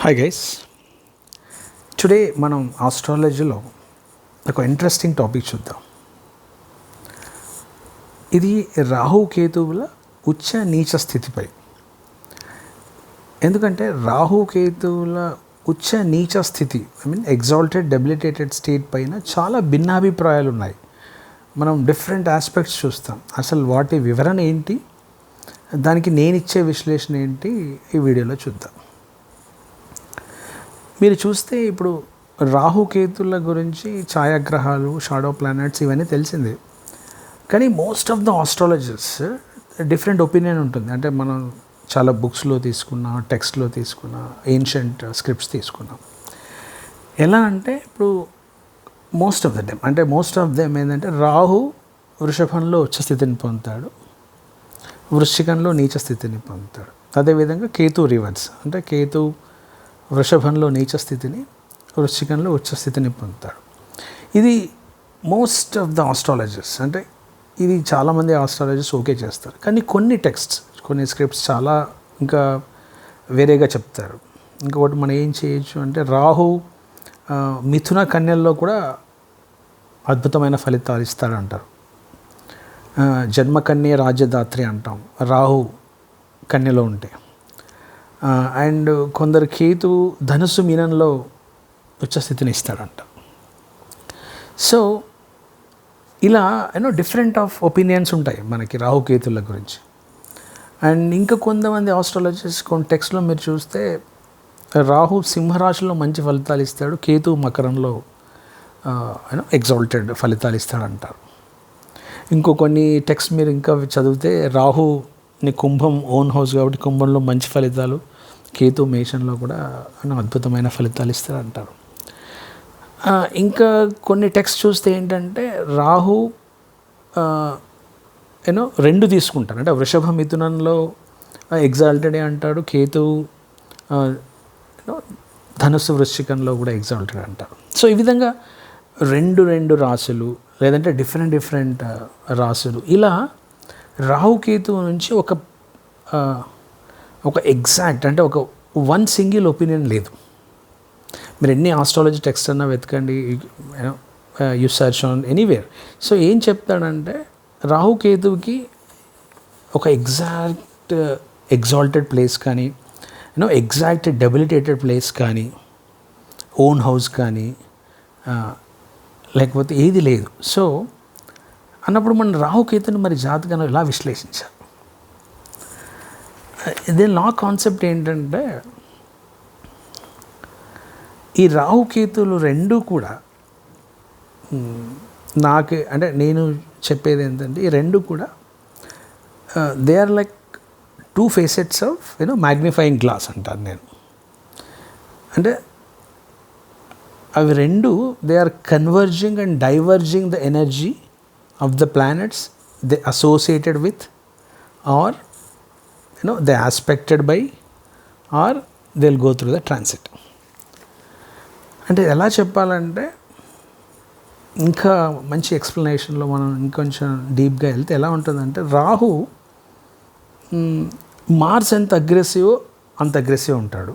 Hi guys today మనం ఆస్ట్రాలజీలో ఒక interesting topic చూద్దాం. ఇది రాహు కేతువుల ఉచ్చ నీచ స్థితిపై. ఎందుకంటే రాహు కేతువుల ఉచ్చ నీచ స్థితి I mean exalted debilitated state పైన చాలా భిన్నాభిప్రాయాలు ఉన్నాయి. మనం డిఫరెంట్ ఆస్పెక్ట్స్ చూస్తాం. అసలు వాటి వివరణ ఏంటి? దానికి నేను ఇచ్చే విశ్లేషణ ఏంటి? ఈ వీడియోలో చూద్దాం. మీరు చూస్తే ఇప్పుడు రాహుకేతుల గురించి ఛాయాగ్రహాలు షాడో ప్లానెట్స్ ఇవన్నీ తెలిసిందే. కానీ most of the astrologers different opinion ఉంటుంది. అంటే మనం చాలా బుక్స్లో తీసుకున్నా టెక్స్ట్లో తీసుకున్నా ఏన్షియంట్ స్క్రిప్ట్స్ తీసుకున్నాం. ఎలా అంటే ఇప్పుడు మోస్ట్ ఆఫ్ ద టైమ్ అంటే మోస్ట్ ఆఫ్ దెమ్ ఏంటంటే రాహు వృషభంలో ఉచ్చ స్థితిని పొందుతాడు. వృశ్చికంలో నీచ స్థితిని పొందుతాడు. అదేవిధంగా కేతు రివర్స్ అంటే కేతు వృషభంలో నీచ స్థితిని వృశ్చికంలో ఉచ్చ స్థితిని పొందుతాడు. ఇది మోస్ట్ ఆఫ్ ద ఆస్ట్రాలజర్స్ అంటే ఇది చాలామంది ఆస్ట్రాలజర్స్ ఓకే చేస్తారు. కానీ కొన్ని టెక్స్ట్స్ కొన్ని స్క్రిప్ట్స్ చాలా ఇంకా వేరేగా చెప్తారు. ఇంకొకటి మనం ఏం చేయొచ్చు అంటే రాహు మిథున కన్యల్లో కూడా అద్భుతమైన ఫలితాలు ఇస్తారంటారు. జన్మకన్య రాజ్యదాత్రి అంటాం. రాహు కన్యలో ఉంటే. అండ్ కొందరు కేతు ధనుసు మీనంలో ఉచ్చస్థితిని ఇస్తాడంట. సో ఇలా you know different of opinions ఉంటాయి మనకి రాహుకేతుల గురించి. అండ్ ఇంకా కొంతమంది ఆస్ట్రాలజిస్ట్ కొన్ని టెక్స్ట్లో మీరు చూస్తే రాహు సింహరాశిలో మంచి ఫలితాలు ఇస్తాడు కేతు మకరంలో యూనో ఎగ్జాల్టెడ్ ఫలితాలు ఇస్తాడంటారు. ఇంకో కొన్ని టెక్స్ట్ మీరు ఇంకా చదివితే రాహు నీ కుంభం ఓన్ హౌస్ కాబట్టి కుంభంలో మంచి ఫలితాలు కేతు మేషంలో కూడా అద్భుతమైన ఫలితాలు ఇస్తారంటారు. ఇంకా కొన్ని టెక్స్ట్ చూస్తే ఏంటంటే రాహు యూనో రెండు తీసుకుంటారు. అంటే వృషభ మిథునంలో ఎగ్జాల్టెడే అంటాడు కేతు ధనుసు వృశ్చికంలో కూడా ఎగ్జాల్టెడ్ అంటారు. సో ఈ విధంగా రెండు రెండు రాసులు లేదంటే డిఫరెంట్ డిఫరెంట్ రాసులు ఇలా రాహుకేతువు నుంచి ఒక ఒక ఎగ్జాక్ట్ అంటే ఒక వన్ సింగిల్ ఒపీనియన్ లేదు. మీరు ఎన్ని ఆస్ట్రాలజీ టెక్స్ట్ అన్నా వెతకండి you search on anywhere so ఏం చెప్తాడంటే రాహుకేతువుకి ఒక ఎగ్జాక్ట్ ఎగ్జాల్టెడ్ ప్లేస్ కానీ you know exact debilitated place కానీ ఓన్ హౌస్ కానీ uh, లేకపోతే ఏది లేదు. సో అన్నప్పుడు మన రాహుకేతుని మరి జాతకాన్ని ఇలా విశ్లేషించారు? దీని లా కాన్సెప్ట్ ఏంటంటే ఈ రాహుకేతులు రెండు కూడా నాకు అంటే నేను చెప్పేది ఏంటంటే ఈ రెండు కూడా they are like two facets of you know magnifying glass అంటాను నేను. అంటే అవి రెండు they are converging and diverging the energy of the planets they associated with are you know they aspected by are they go through the transit అంటే ఎలా చెప్పాలంటే ఇంకా మంచి ఎక్స్ప్లెనేషన్లో మనం ఇంకొంచెం డీప్గా వెళ్తే ఎలా ఉంటుందంటే రాహు మార్స్ ఎంత అగ్రెసివ్ అంత అగ్రెసివ్ ఉంటాడు.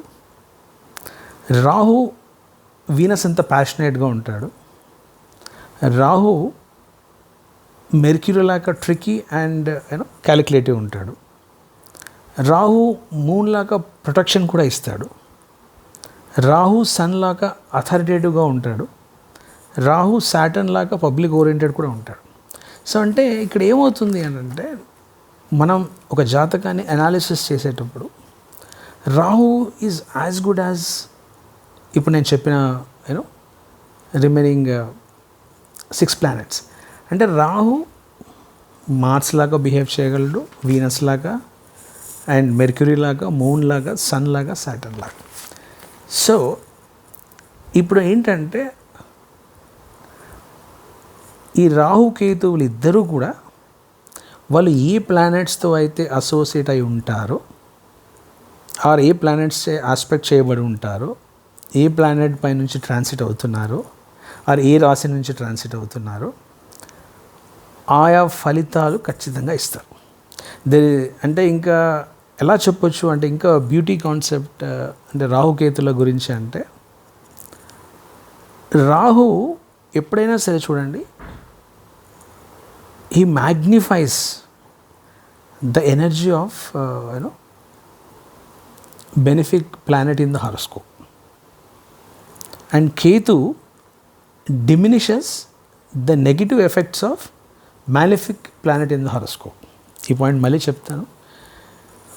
రాహు వీనస్ ఎంత ప్యాషనేట్గా ఉంటాడు. రాహు మెర్క్యూరీ లాగా tricky and you know calculative ఉంటాడు. రాహు మూన్ లాగా ప్రొటెక్షన్ కూడా ఇస్తాడు. రాహు సన్ లాగా అథారిటేటివ్గా ఉంటాడు. రాహు సాటర్న్ లాగా పబ్లిక్ ఓరియంటెడ్ కూడా ఉంటాడు. సో అంటే ఇక్కడ ఏమవుతుంది అని అంటే మనం ఒక జాతకాన్ని అనాలిసిస్ చేసేటప్పుడు Rahu is as good as ఇప్పుడు నేను చెప్పిన you know remaining six planets అంటే రాహు మార్స్ లాగా బిహేవ్ చేయగలడు వీనస్ లాగా అండ్ మెర్క్యూరీ లాగా మూన్ లాగా సన్ లాగా సాటర్న్ లాగా. సో ఇప్పుడు ఏంటంటే ఈ రాహుకేతువులు ఇద్దరూ కూడా వాళ్ళు ఏ ప్లానెట్స్తో అయితే అసోసియేట్ అయి ఉంటారో ఆర్ ఏ ప్లానెట్స్ ఆస్పెక్ట్ చేయబడి ఉంటారో ఏ ప్లానెట్ పై నుంచి ట్రాన్సిట్ అవుతున్నారో ఆర్ ఏ రాశి నుంచి ట్రాన్సిట్ అవుతున్నారో ఆయా ఫలితాలు ఖచ్చితంగా ఇస్తారు. దే అంటే ఇంకా ఎలా చెప్పొచ్చు అంటే ఇంకా బ్యూటీ కాన్సెప్ట్ uh, అంటే రాహుకేతుల గురించి అంటే రాహు ఎప్పుడైనా సరే చూడండి ఈ magnifies the energy of you know benefic planet in the horoscope and Ketu diminishes the negative effects of malefic planet in the horoscope ఈ పాయింట్ మళ్ళీ చెప్తాను.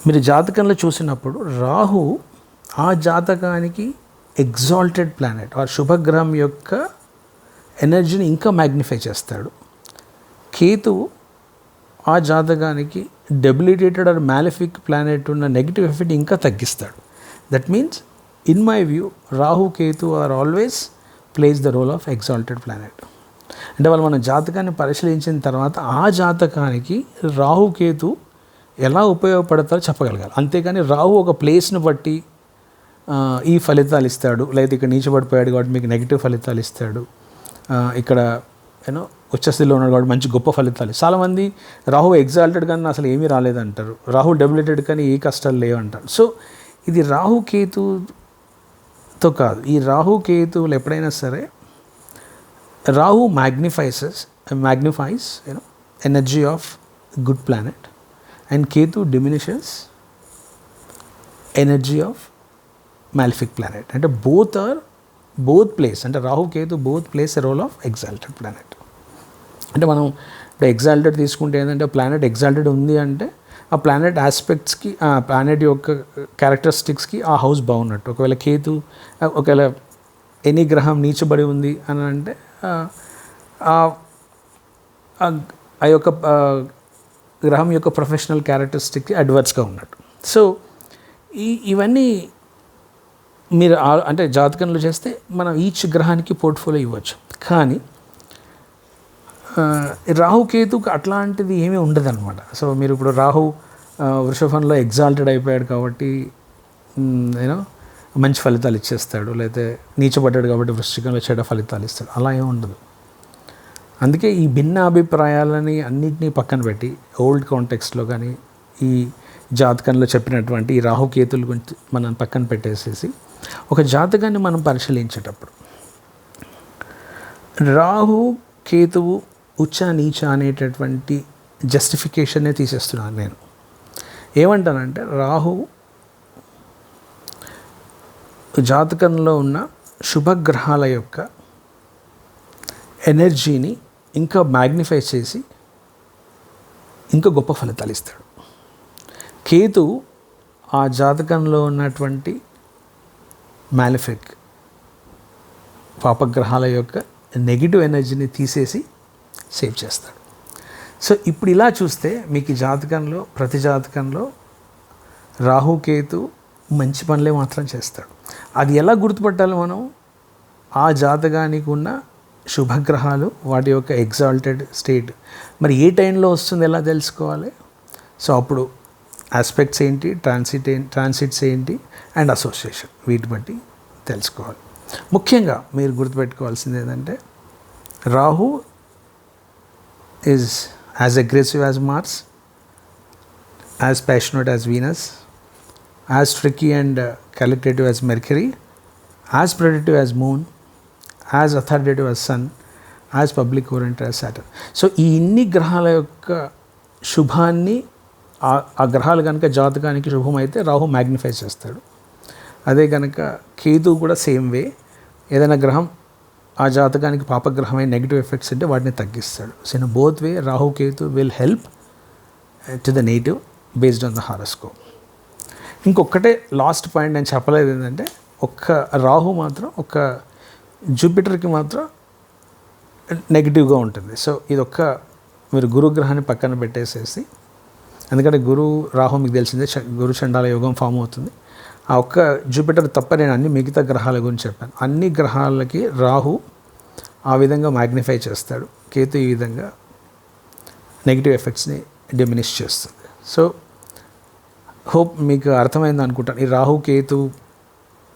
మీరు జాతకంలో చూసినప్పుడు రాహు ఆ జాతకానికి ఎగ్జాల్టెడ్ ప్లానెట్ ఆ శుభగ్రహం యొక్క ఎనర్జీని ఇంకా మ్యాగ్నిఫై చేస్తాడు. కేతు ఆ జాతకానికి డెబిలిటేటెడ్ ఆర్ మ్యాలిఫిక్ ప్లానెట్ ఉన్న నెగిటివ్ ఎఫెక్ట్ ఇంకా తగ్గిస్తాడు. That means in my view Rahu Ketu are always place the role of exalted planet అంటే వాళ్ళు మన జాతకాన్ని పరిశీలించిన తర్వాత ఆ జాతకానికి రాహు కేతు ఎలా ఉపయోగపడతారో చెప్పగలగాలి. అంతేకాని రాహు ఒక ప్లేస్ని బట్టి ఈ ఫలితాలు ఇస్తాడు. లేదా ఇక్కడ నీచబడిపోయాడు కాబట్టి మీకు నెగిటివ్ ఫలితాలు ఇస్తాడు. ఇక్కడ యూనో ఉచ్చస్థితిలో ఉన్నాడు కాబట్టి మంచి గొప్ప ఫలితాలు. చాలామంది రాహు ఎగ్జాల్టెడ్ కానీ అసలు ఏమీ రాలేదంటారు. రాహు డెబిలేటెడ్ కానీ ఏ కష్టాలు లేవంటారు. సో ఇది రాహు కేతుతో కాదు. ఈ రాహుకేతువులు ఎప్పుడైనా సరే Rahu magnifieses magnifies you know energy of good planet and Ketu diminishes energy of malefic planet అంటే బోత్ ఆర్ బోత్ ప్లేస్ అంటే Rahu Ketu both place a role of exalted planet అంటే మనం ఇప్పుడు ఎగ్జాల్టెడ్ తీసుకుంటే ఏంటంటే ప్లానెట్ ఎగ్జాల్టెడ్ ఉంది అంటే ఆ ప్లానెట్ ఆస్పెక్ట్స్కి ఆ ప్లానెట్ యొక్క క్యారెక్టరిస్టిక్స్కి ఆ హౌస్ బాగున్నట్టు ఒకవేళ కేతు ఒకవేళ ఎనీ గ్రహం నీచబడి ఉంది అని అంటే ఆ, యొక్క గ్రహం యొక్క ప్రొఫెషనల్ క్యారెక్టరిస్టిక్కి అడ్వర్స్గా ఉన్నట్టు. సో ఈ ఇవన్నీ మీరు అంటే జాతకంలో చేస్తే మనం ఈచ్ గ్రహానికి పోర్ట్ఫోలియో ఇవ్వచ్చు. కానీ రాహుకేతుకు రాహు కేతుకు అట్లాంటిది ఏమీ ఉండదన్నమాట. సో మీరు ఇప్పుడు రాహు వృషభంలో ఎగ్జాల్టెడ్ అయిపోయాడు కాబట్టి యూనో మంచి ఫలితాలు ఇచ్చేస్తాడు. లేకపోతే నీచబడ్డాడు కాబట్టి వృశ్చికంలో చెడ ఫలితాలు ఇస్తాడు. అలా ఏమి ఉండదు. అందుకే ఈ భిన్న అభిప్రాయాలని అన్నింటినీ పక్కన పెట్టి ఓల్డ్ కాంటెక్స్ట్లో కానీ ఈ జాతకంలో చెప్పినటువంటి ఈ రాహుకేతుల గురించి మనం పక్కన పెట్టేసేసి ఒక జాతకాన్ని మనం పరిశీలించేటప్పుడు రాహు కేతువు ఉచ్చ నీచ అనేటటువంటి జస్టిఫికేషన్నే తీసేస్తున్నాను నేను. ఏమంటానంటే రాహు జాతకంలో ఉన్న శుభగ్రహాల యొక్క ఎనర్జీని ఇంకా మ్యాగ్నిఫై చేసి ఇంకా గొప్ప ఫలితాలు ఇస్తాడు. కేతు ఆ జాతకంలో ఉన్నటువంటి మ్యాలిఫిక్ పాపగ్రహాల యొక్క నెగిటివ్ ఎనర్జీని తీసేసి సేవ్ చేస్తాడు. సో ఇప్పుడు ఇలా చూస్తే మీకు జాతకంలో ప్రతి జాతకంలో రాహుకేతు మంచి పనులే మాత్రం చేస్తాడు. అది ఎలా గుర్తుపట్టాలి మనం? ఆ జాతకానికి ఉన్న శుభగ్రహాలు వాటి యొక్క ఎగ్జాల్టెడ్ స్టేట్ మరి ఏ టైంలో వస్తుంది ఎలా తెలుసుకోవాలి? సో అప్పుడు ఆస్పెక్ట్స్ ఏంటి ట్రాన్సిట్ ట్రాన్సిట్స్ ఏంటి అండ్ అసోసియేషన్ వీటి బట్టి తెలుసుకోవాలి. ముఖ్యంగా మీరు గుర్తుపెట్టుకోవాల్సింది ఏంటంటే Rahu is as aggressive as Mars as passionate as Venus as tricky and calculative as Mercury as predictive as moon as authoritative as sun as public oriented as Saturn so ఈ ఇన్ని గ్రహాల యొక్క శుభాన్ని ఆ- గ్రహాలు కనుక జాతకానికి శుభమైతే రాహు మ్యాగ్నిఫై చేస్తాడు. అదే కనుక కేతు కూడా సేమ్ వే ఏదైనా గ్రహం ఆ జాతకానికి పాపగ్రహమైన నెగిటివ్ ఎఫెక్ట్స్ ఉంటే వాటిని తగ్గిస్తాడు. So in both way Rahu Ketu will help to the native based on the horoscope ఇంకొకటే last point నేను చెప్పలేదు ఏంటంటే ఒక్క రాహు మాత్రం ఒక్క జూపిటర్కి మాత్రం నెగిటివ్గా ఉంటుంది. సో ఇది ఒక్క మీరు గురుగ్రహాన్ని పక్కన పెట్టేసేసి ఎందుకంటే గురు రాహు మీకు తెలిసిందే గురు చండాల యోగం ఫామ్ అవుతుంది. ఆ ఒక్క జూపిటర్ తప్ప నేను అన్ని మిగతా గ్రహాల గురించి చెప్పాను. అన్ని గ్రహాలకి రాహు ఆ విధంగా మ్యాగ్నిఫై చేస్తాడు. కేతు ఈ విధంగా నెగిటివ్ ఎఫెక్ట్స్ని డిమినిష్ చేస్తుంది. సో హోప్ మీకు అర్థమైంది అనుకుంటాను. ఈ రాహు కేతు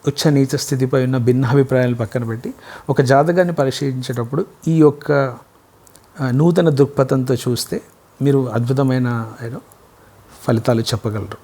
ఉచ్చ నీచ స్థితిపై ఉన్న భిన్నాభిప్రాయాలు పక్కన పెట్టి ఒక జాతకాన్ని పరిశీలించేటప్పుడు ఈ యొక్క నూతన దృక్పథంతో చూస్తే మీరు అద్భుతమైన ఫలితాలు చెప్పగలరు.